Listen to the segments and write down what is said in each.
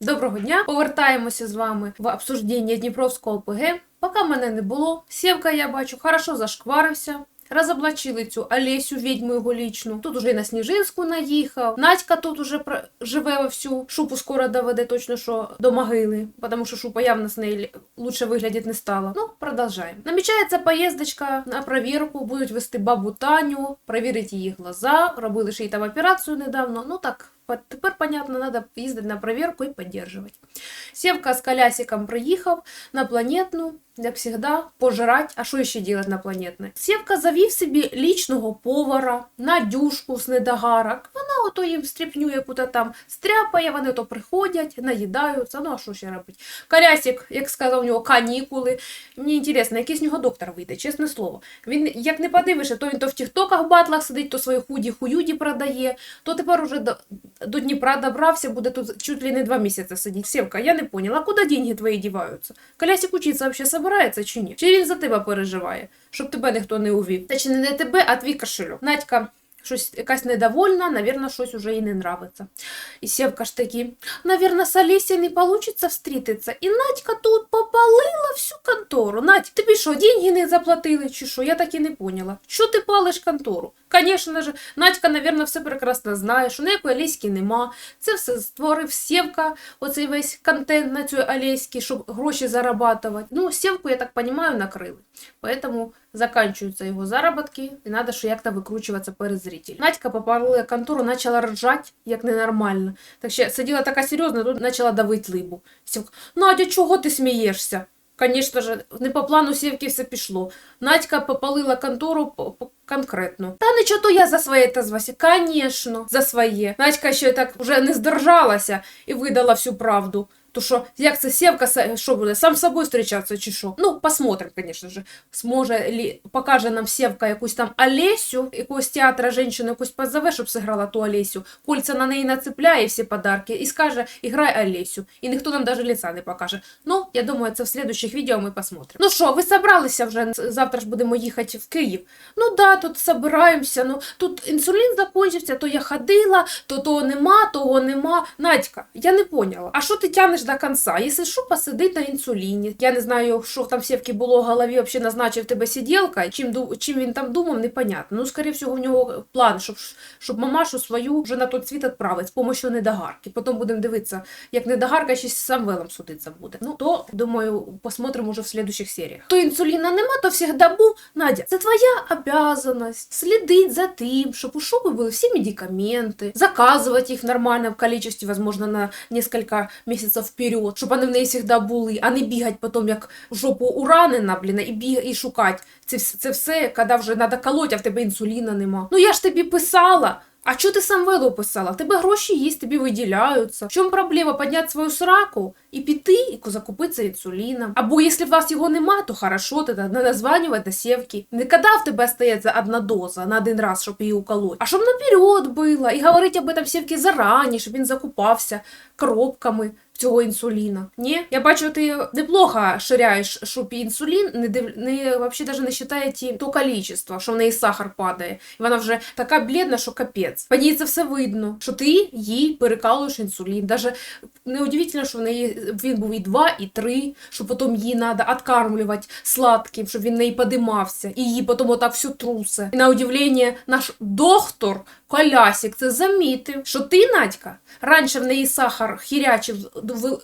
Доброго дня! Повертаємося з вами в обсуждення Дніпровського ОПГ. Поки мене не було, Сєвка, я бачу, хорошо зашкварився. Розоблачили цю Олесю, відьму його лічну. Тут уже і на Сніжинську наїхав. Надька тут уже живе вовсю. Шупу скоро доведе точно, що до могили, тому що шупа явно з неї лучше виглядить не стала. Ну, продовжаємо. Намічається поїздочка на провірку. Будуть вести бабу Таню, перевірити її глаза. Робили ж їй там операцію недавно. Ну так, тепер, понятно, надо їздити на проверку і підтримувати. Сєвка з колясиком приїхав на планетну, як завжди, пожрать. А що ще делать на планетне? Сєвка завів собі лічного повара, Надюшку з недогарок. Вона ото їм стріпню яку-то там стряпає, вони то приходять, наїдаються. Ну а що ще робить? Колясик, як сказав, у нього канікули. Мені інтересно, який з нього доктор вийде, чесне слово. Він, як не подивишся, то він то в тіктоках батлах сидить, то свої худі-хуюді продає, то тепер уже до, до Дніпра добрався, буде тут чуть ли не два місяці сидіти. Сєвка, я не поняла, куди деньги твої діваються? Колясик учиться вообще собирається чи ні? Чи він за тебе переживає, щоб тебе ніхто не увів? Та чи не тебе, а твій кошелек. Надька щось якась недовольна, навірно, щось уже їй не нравиться. І Сєвка ж таки, навірно, з Олесей не получиться встрітитися. І Надька тут попалила всю контору. Надь, тобі що, деньги не заплатили чи що? Я так і не поняла. Що ти палиш контору? Звісно ж, Надька, навірно, все прекрасно знає, що ніякої Олеськи нема. Це все створив Сєвка, оцей весь контент на цю Олеськи, щоб гроші зарабатувати. Ну, Сєвку, я так розумію, накрили. Поэтому заканчиваются его заработки, и надо що як-то викручуватися перед зрителем. Надька попалила контору, почала ржать, як ненормально. Так ще сиділа така серйозна, тут почала давити либу. Сєвка, Надя, чого ти смієшся? Конечно же, не по плану Сєвки все пішло. Надька попалила контору конкретно. Та нічого то я за своє та звася. Конечно, за своє. Надька ще так вже не здержалася і видала всю правду. То що, як це Сєвка, са- що буде, сам з собою зустрічатися чи що? Ну, посмотрим, звісно ж. Зможе лі, покаже нам Сєвка якусь там Олесю, якогось театра жінку якусь позове, щоб зіграла ту Олесю. Кольця на неї нацепляє всі подарки і скаже, іграй Олесю. І ніхто нам навіть лица не покаже. Ну, я думаю, це в слідучих відео ми посмотрим. Ну що, ви собралися вже? Завтра ж будемо їхати в Київ. Ну да, тут собираємося. Ну тут інсулін закінчився, то я ходила, то того нема, того нема. Надька, я не поняла. А що ти тянеш до кінця? Якщо що, посидить на інсуліні. Я не знаю, що там в Сєвки було в голові, взагалі назначив тебе сиділка. Чим, ду- чим він там думав, непонятно. Ну, скоріше всього, в нього план, щоб, щоб мамашу свою вже на той світ відправити з допомогою недогарки. Потім будемо дивитися, як недогарка ще з Самвелом судиться буде. Ну, то, думаю, посмотрим уже в следующих серіях. То інсуліна нема, то всегда був. Надя, це твоя обязанность слідить за тим, щоб у шубы були всі медикаменти, заказувати їх в нормальному количестве, возможно, на несколько місяців вперед, щоб вони в неї завжди були, а не бігати потім, як жопу уранена, блін, і біг, і шукати. Це, це все, коли вже треба колоть, а в тебе інсуліна нема. Ну я ж тобі писала. А чого ти сам вело писала? Тебе гроші є, тобі виділяються. В чому проблема підняти свою сраку і піти і закупитися інсуліном? Або якщо в вас його нема, то хорошо, тоді не названювати сівки. Не коли в тебе стається одна доза на один раз, щоб її уколоть, а щоб наперед було. І говорити об этом сівки зарані, щоб він закупався коробками цього інсуліна. Ні, я бачу, ти неплохо ширяєш шупі інсулін, не див... не вообще даже не вважає ті то количество, що в неї сахар падає. І вона вже така блідна, що капець. По ній це все видно, що ти їй перекалуєш інсулін. Даже не удивительно, що в неї він був і 2, і 3, що потім її треба відкармлювати сладким, щоб він в неї подимався. І її потім отак всю трусе. І на удивлення, наш доктор Колясик це замітив, що ти, Надька, раніше в неї сахар хірячив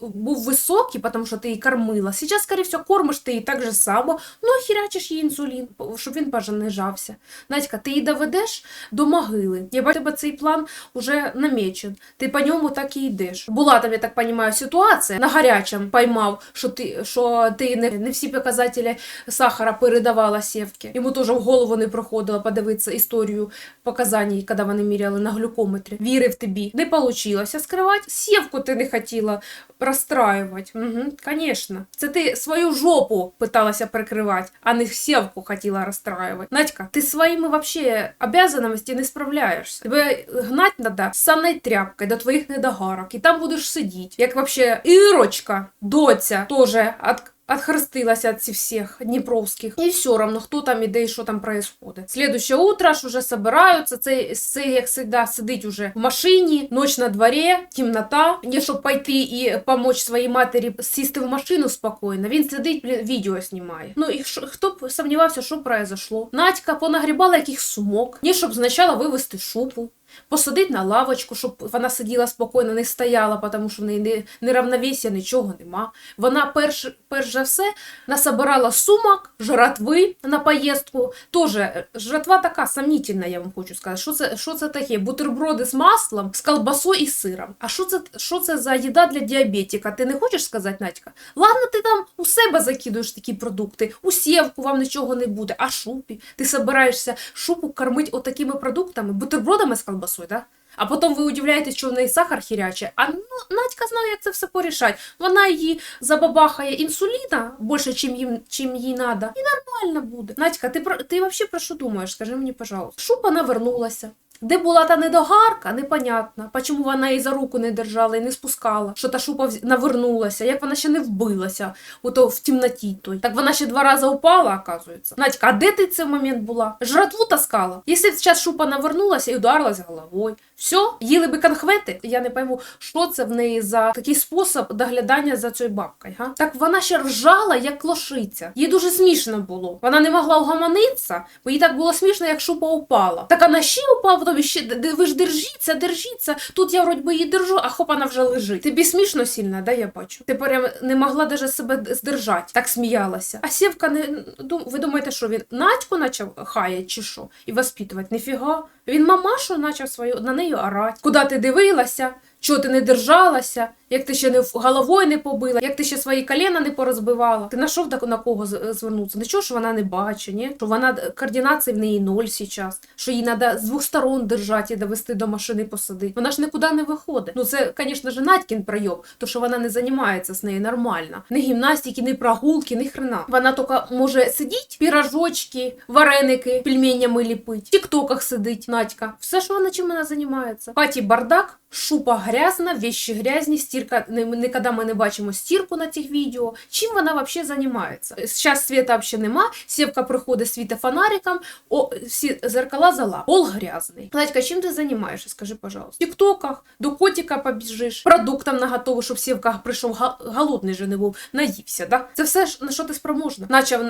був високий, тому що ти її кормила. Зараз, скоріше всього, кормиш ти її так же само, ну хірячиш їй інсулін, щоб він пожанижався. Надька, ти її доведеш до могили. Я бачу, тебе цей план уже намечен. Ти по ньому так і йдеш. Була там, я так розумію, ситуація на гарячому поймав, що ти, що ти не, не всі показателі сахара передавала сівки. Йому теж в голову не проходило подивитися історію показань, коли вони міряли на глюкометрі. Вірив тобі. Не вийшло скривати. Сівку ти не хотіла розстраювати. Угу, звісно. Це ти свою жопу питалася прикривати, а не сівку хотіла розстраювати. Надька, ти своїми вообще обязанності не справляєшся. Тебе гнать треба з тряпкою до твоїх недогарок, і там будеш сидіти. Як вообще Ірочка, доця, теж от отхрестилася від ці всіх дніпровських. І все равно, хто там іде і що там происходит. Слідуще утро ж уже собираються. Це, це як завжди, сидить уже в машині, ніч на дворі, темнота. Не щоб пойти і помочь своїй матері сісти в машину спокійно. Він сидить, відео знімає. Ну і що, хто б сумнівався, що произошло? Надька понагрібала яких сумок, ні, щоб спочатку вивести шупу. Посадить на лавочку, щоб вона сиділа спокійно, не стояла, тому що в неї не, не нічого нема. Вона перш, перш за все насобирала сумок, жратви на поїздку. Тоже жратва така сомнительна, я вам хочу сказати. Що це, що це таке? Бутерброди з маслом, з колбасою і сиром. А що це, що це за їда для діабетика? Ти не хочеш сказати, Надька? Ладно, ти там у себе закидуєш такі продукти, у сєвку вам нічого не буде, а шупі. Ти собираєшся шупу кормити отакими продуктами, бутербродами з колбасою, да? А потім ви удивляєтесь, що в неї сахар хіряче. А ну, Надька знає, як це все порішати. Вона її забабахає інсуліна більше, чим їм, чим їй треба. І нормально буде. Надька, ти про ти взагалі про що думаєш? Скажи мені, пожалуйста. Шупа навернулася. Де була та недогарка, непонятно. Чому вона її за руку не держала і не спускала, що та шупа навернулася, як вона ще не вбилася, ото в темноті той. Так вона ще два рази упала, оказується. Надька, а де ти цей момент була? Жратву таскала. Якщо зараз шупа навернулася і ударилась головою. Все, їли би конхвети. Я не пойму, що це в неї за такий спосіб доглядання за цією бабкою. Га? Так вона ще ржала, як лошиця. Їй дуже смішно було. Вона не могла угомонитися, бо їй так було смішно, як шупа упала. Так вона ще упала, потім ще «Д- д- ви ж держіться, держіться. Тут я вроді її держу, а хоп, вона вже лежить. Тобі смішно сильно, да, я бачу. Ти прям не могла даже себе здержати, так сміялася. А сівка не ви думаєте, що він Надьку почав хаяти чи що? І воспитувати? Ніфіга. Він мамашу почав свою на неї орати. Куди ти дивилася? Чого ти не держалася? Як ти ще не головою не побила, як ти ще свої коліна не порозбивала? Ти знайшов на кого звернутися? Нічого, що вона не бачить, ні? Що вона координації в неї ноль зараз, що їй треба з двох сторон держати і довести до машини посадити. Вона ж нікуди не виходить. Ну це, звісно ж, Надькін пройоб, то що вона не займається з нею нормально. Ні гімнастики, ні прогулки, ні хрена. Вона тільки може сидіти, пірожочки, вареники, пельменями ліпить, в тіктоках сидить Надька. Все, що вона чим вона займається. В хаті бардак, шупа грязна, вещи грязні, стірка. ні- Ніколи ми не бачимо стірку на цих відео. Чим вона взагалі займається? Зараз світа взагалі нема. Сєвка приходить світа фонариком, о, всі зеркала зала. Пол грязний. Надька, чим ти займаєшся? Скажи, пожалуйста. В тіктоках до котика побіжиш, продуктам наготову, щоб Сєвка прийшов голодний же не був, наївся. Да? Це все ж на що ти спроможна. Начав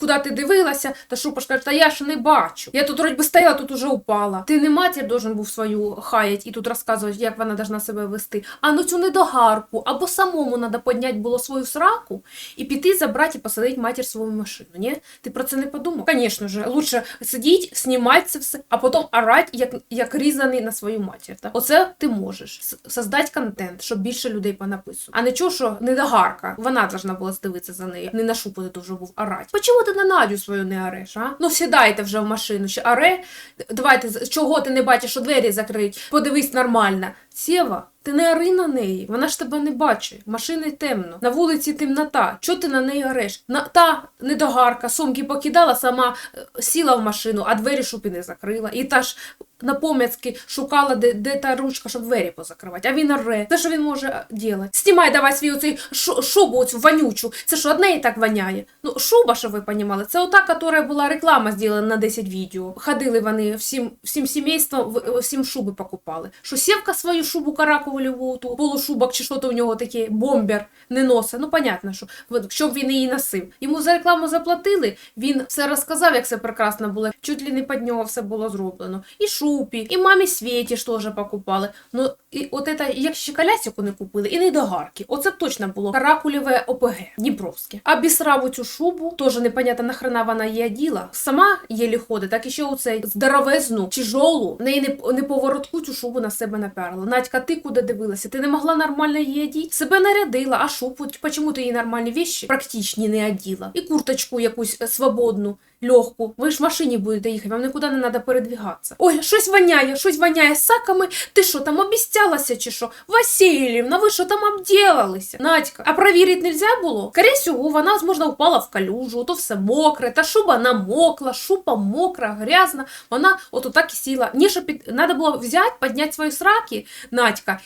куди ти дивилася, та шупа ж каже, та я ж не бачу. Я тут вроді стояла, тут уже упала. Ти не матір должен був свою хаять і тут розказувати, як вона должна себе вести. А ну цю недогарку, або самому треба підняти було свою сраку і піти забрати і посадити матір свою машину. Ні? Ти про це не подумав? Звісно ж, лучше сидіть, знімати це все, а потім орати, як, як різаний на свою матір. Так? Оце ти можеш. Создати контент, щоб більше людей понаписувало. А не чого, що недогарка. Вона должна була здивитися за нею. Не на шупу ти дуже був орати. Почому ти на Надю свою не ореш, а? Ну сідайте вже в машину, ще оре. Давайте, чого ти не бачиш, що двері закриють? Подивись нормально. Сєва, ти не ори на неї, вона ж тебе не бачить. Машини темно, на вулиці темнота. Чого ти на неї ореш? На та недогарка, сумки покидала, сама е, сіла в машину, а двері шупи не закрила. І та ж на пом'яцьки шукала, де, де та ручка, щоб двері позакривати. А він оре. Це що він може робити? Знімай давай свою оцей шу- шубу оцю вонючу. Це що, одне і так воняє? Ну, шуба, щоб ви понімали, це ота, яка була реклама зроблена на 10 відео. Ходили вони всім, всім сімейством, всім шуби покупали. Що Сєвка свою шубу каракову ту полушубок чи що то у нього таке бомбер не носить. Ну, понятно, що щоб він її носив. Йому за рекламу заплатили, він все розказав, як все прекрасно було. Чуть ли не під нього все було зроблено. І шупі, і мамі Світі ж теж покупали. Ну, і от це, як ще колясику не купили, і не догарки. Оце точно було каракулєве ОПГ, Дніпровське. А бісраву цю шубу, теж непонятно нахрена вона її оділа. Сама єлі ходить, так і ще оцей здоровезну, тяжолу, неї не, не поворотку цю шубу на себе наперла. Надька, ти куди дивилася? Ти не могла нормально її одіти? Себе нарядила, а шубу, чому ти їй нормальні вещи практичні не оділа? І курточку якусь е, свободну. Легку. Ви ж в машині будете їхати, вам нікуди не треба передвігатися. Ой, щось воняє, щось воняє саками. Ти що там обіцялася чи що? Васильівна, ви що там обділалися? Надька, а перевірити нельзя було? Скоріше всього, вона, возможно, впала в калюжу, то все мокре, та шуба намокла, шуба мокра, грязна. Вона от так і сіла. Ніше під... Надо було взяти, підняти свої сраки, Надька,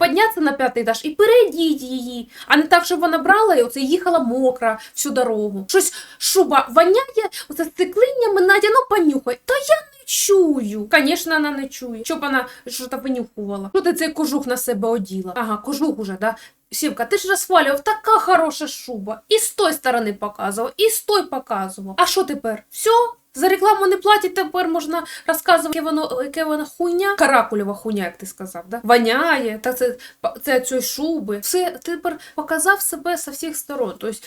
піднятися на п'ятий етаж і перейдіть її. А не так, щоб вона брала і оце їхала мокра всю дорогу. Щось шуба воняє, оце стеклиннями, Надя, ну понюхай. Та я не чую. Звісно, вона не чує. Щоб вона щось понюхувала. Що ти цей кожух на себе оділа? Ага, кожух уже, да? Сівка, ти ж розхвалював, така хороша шуба. І з той сторони показував, і з той показував. А що тепер? Все? За рекламу не платять, тепер можна розказувати, яке воно, яке воно хуйня. Каракулєва хуйня, як ти сказав, да? Воняє, та це, це цієї шуби. Все, тепер показав себе з всіх сторон. Тобто,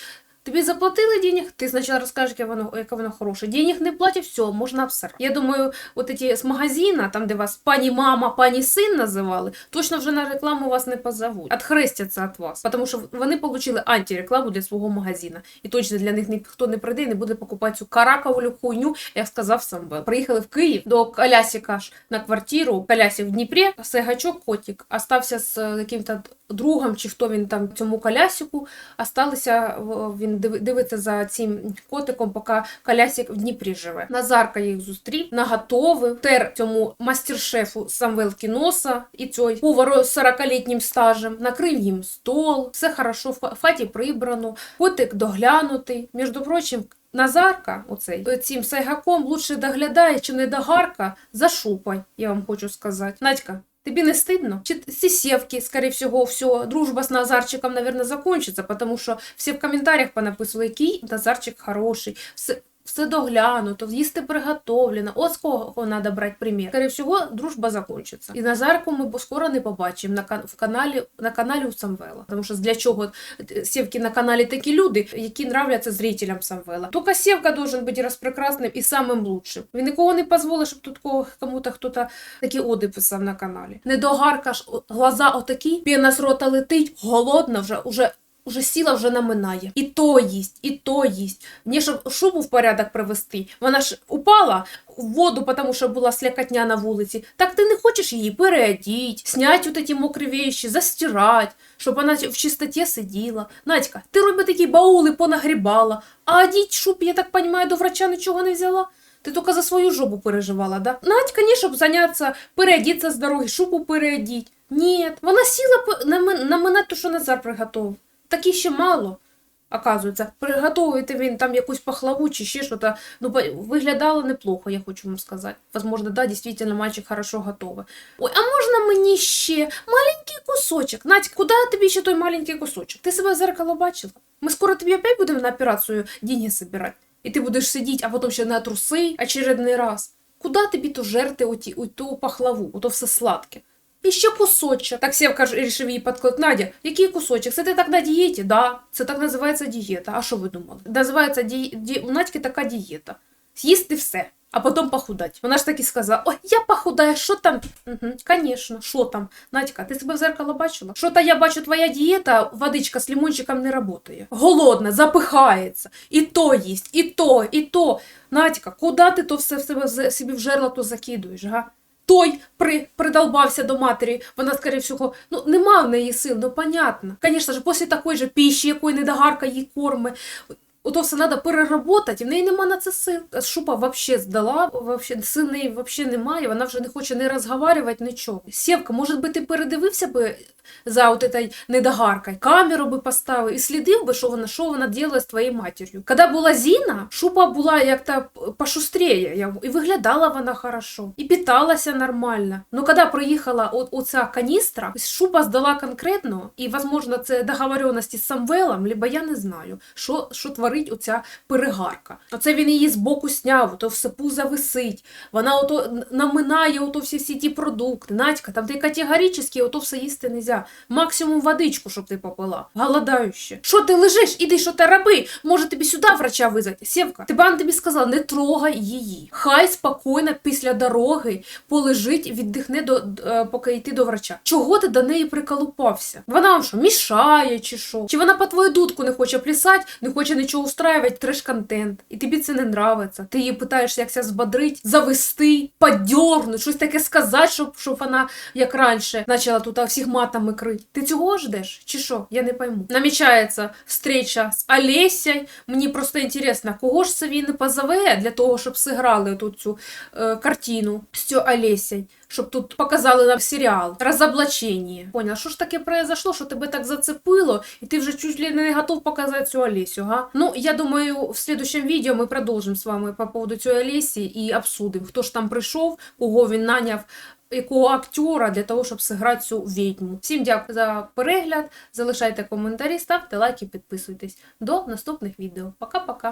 Тобі заплатили денег, ти спочатку розкажеш, яке воно, яке воно хороше. Денег не платять, все, можна обсирати. Я думаю, от ці з магазина, там, де вас пані мама, пані син називали, точно вже на рекламу вас не позовуть. Отхрестяться від вас. Тому що вони отримали антирекламу для свого магазина. І точно для них ніхто не прийде і не буде покупати цю каракову хуйню, як сказав Самвел. Приїхали в Київ до Колясіка ж на квартиру. Колясік в Дніпрі, Сегачок, котик, остався з яким-то другом, чи хто він там цьому колясику, осталися, він дивиться за цим котиком, поки колясик в Дніпрі живе. Назарка їх зустрів, наготовив, тер цьому мастер-шефу Самвелки носа і цей повару з 40-літнім стажем, накрив їм стол, все хорошо, в хаті прибрано, котик доглянутий. Між прочим, Назарка, оцей цим сайгаком лучше доглядає, чи не догарка за шупой, я вам хочу сказати. Надька, Тобі не стидно? Чи ці севки, скорее всего, все, дружба з Назарчиком, наверное, закончится, потому що всі в коментарях понаписували, який Назарчик хороший, все, доглянуто, їсти приготовлено. От з кого треба брати примір. Скорее всего, дружба закончиться. І Назарку ми скоро не побачимо на, в каналі, на каналі у Самвела. Тому що для чого е, Севки на каналі такі люди, які нравляться зрителям Самвела. Тільки Севка должен бути розпрекрасним і самим лучшим. Він нікого не дозволить, щоб тут кого- кому-то хто-то такі оди писав на каналі. Недогарка ж, глаза отакі, піна з рота летить, голодна вже, уже Уже сіла, вже наминає. І то їсть, і то їсть. Мені щоб шубу в порядок привести. Вона ж упала в воду, тому що була слякотня на вулиці. Так ти не хочеш її переодіть, снять от ці мокрі вещи, застирать, щоб вона в чистоті сиділа. Надька, ти роби такі баули понагрібала, а одіть шуб, я так розумію, до врача нічого не взяла. Ти тільки за свою жопу переживала, да? Надька, ні, щоб зайнятися, переодіться з дороги, шубу переодіть. Ні, вона сіла по- нами- наминати, то, що Назар приготував. Такі ще мало, оказується. Приготовуєте він там якусь пахлаву чи ще щось. Ну, виглядало неплохо, я хочу вам сказати. Возможно, да, дійсно, мальчик хорошо готовий. Ой, а можна мені ще маленький кусочок? Надь, куди тобі ще той маленький кусочок? Ти себе в зеркало бачила? Ми скоро тобі опять будемо на операцію деньги собирати. І ти будеш сидіти, а потім ще на труси очередний раз. Куди тобі то жерти оті, о, пахлаву, ото все сладке? І ще кусочок. Так Сєвка рішив її підкликати. Надя, який кусочок? Це ти так на дієті? Да, це так називається дієта. А що ви думали? Називається ді... ді... у Надьки така дієта. З'їсти все, а потім похудати. Вона ж так і сказала: Ой, я похудаю, що там? Угу, Звісно, що там? Надька, ти себе в зеркало бачила? Що то я бачу, твоя дієта, водичка з лимончиком не працює. Голодна, запихається. І то їсть, і то, і то. Надька, куди ти то все в себе в- собі в жерло то закидуєш, га? Той при, придолбався до матері, вона, скоріше всього, ну, нема в неї сил, ну, понятно. Звісно ж, після такої же піші, якої недогарка їй корми, ото все треба переработати, в неї нема на це сил. Шупа взагалі здала, вообще, сил неї взагалі немає, вона вже не хоче не розговорювати, нічого. Сєвка, може би ти передивився би за от этой недогаркой, камеру би поставив і слідив би, що вона, що вона робила з твоєю матір'ю. Коли була Зіна, шупа була як-то пошустрее, і виглядала вона хорошо, і питалася нормально. Ну, коли приїхала от, оця каністра, шупа здала конкретно, і, возможно, це договоренності з Самвелом, либо я не знаю, що, що творить оця перегарка. Оце він її з боку сняв, то все пузо висить, вона ото наминає ото всі, всі ті продукти. Надька, там ти категорично ото все їсти нельзя. Максимум водичку, щоб ти попила. Голодающе. Що ти лежиш? Іди, що ти роби? Може тобі сюди врача визвати? Сєвка, Тибан тобі сказала, не трогай її. Хай спокійно після дороги полежить, віддихне до, е, поки йти до врача. Чого ти до неї приколупався? Вона вам що, мішає чи що? Чи вона по твою дудку не хоче плясати, не хоче нічого що устраивать треш-контент, і тобі це не нравиться. Ти її питаєшся якся збодрить, завести, подьорнуть, щось таке сказати, щоб, щоб вона, як раніше, почала тут всіх матами крить. Ти цього ждеш? Чи що? Я не пойму. Намічається встреча з Олесей. Мені просто інтересно, кого ж це він позове для того, щоб зіграли тут цю е, картину з цю Олесей, щоб тут показали нам серіал Розоблачення. Поняла, що ж таке произошло, що тебе так зацепило, і ти вже чуть ли не готов показати цю Олесю, га? Ну, я думаю, в следующем відео ми продовжимо з вами по поводу цієї Олесі і обсудимо, хто ж там прийшов, кого він наняв якого актера для того, щоб зіграти цю відьму. Всім дякую за перегляд. Залишайте коментарі, ставте лайки, підписуйтесь. До наступних відео. Пока-пока.